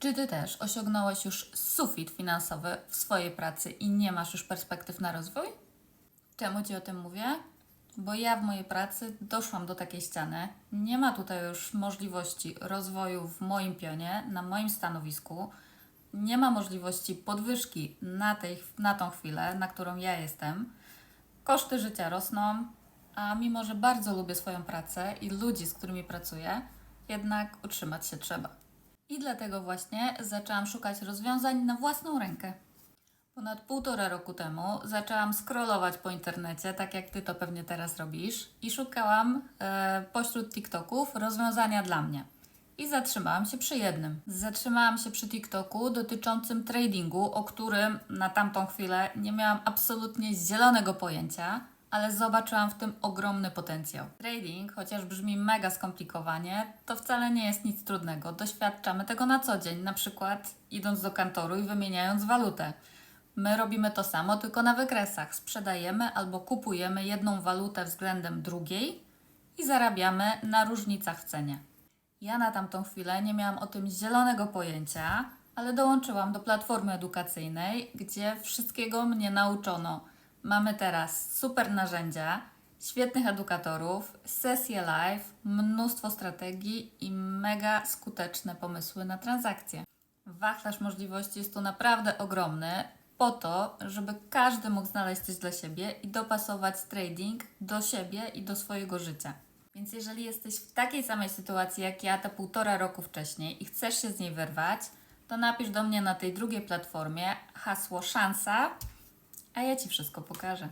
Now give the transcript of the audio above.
Czy ty też osiągnąłeś już sufit finansowy w swojej pracy i nie masz już perspektyw na rozwój? Czemu ci o tym mówię? Bo ja w mojej pracy doszłam do takiej ściany. Nie ma tutaj już możliwości rozwoju w moim pionie, na moim stanowisku. Nie ma możliwości podwyżki na, tej, na tą chwilę, na którą ja jestem. Koszty życia rosną, a mimo, że bardzo lubię swoją pracę i ludzi, z którymi pracuję, jednak utrzymać się trzeba. I dlatego właśnie zaczęłam szukać rozwiązań na własną rękę. Ponad półtora roku temu zaczęłam scrollować po internecie, tak jak ty to pewnie teraz robisz, i szukałam e, pośród TikToków rozwiązania dla mnie. I zatrzymałam się przy jednym. Zatrzymałam się przy TikToku dotyczącym tradingu, o którym na tamtą chwilę nie miałam absolutnie zielonego pojęcia, ale zobaczyłam w tym ogromny potencjał. Trading, chociaż brzmi mega skomplikowanie, to wcale nie jest nic trudnego. Doświadczamy tego na co dzień, na przykład idąc do kantoru i wymieniając walutę. My robimy to samo, tylko na wykresach. Sprzedajemy albo kupujemy jedną walutę względem drugiej i zarabiamy na różnicach w cenie. Ja na tamtą chwilę nie miałam o tym zielonego pojęcia, ale dołączyłam do platformy edukacyjnej, gdzie wszystkiego mnie nauczono. Mamy teraz super narzędzia, świetnych edukatorów, sesje live, mnóstwo strategii i mega skuteczne pomysły na transakcje. Wachlarz możliwości jest tu naprawdę ogromny, po to, żeby każdy mógł znaleźć coś dla siebie i dopasować trading do siebie i do swojego życia. Więc jeżeli jesteś w takiej samej sytuacji jak ja te półtora roku wcześniej i chcesz się z niej wyrwać, to napisz do mnie na tej drugiej platformie hasło szansa, a ja Ci wszystko pokażę.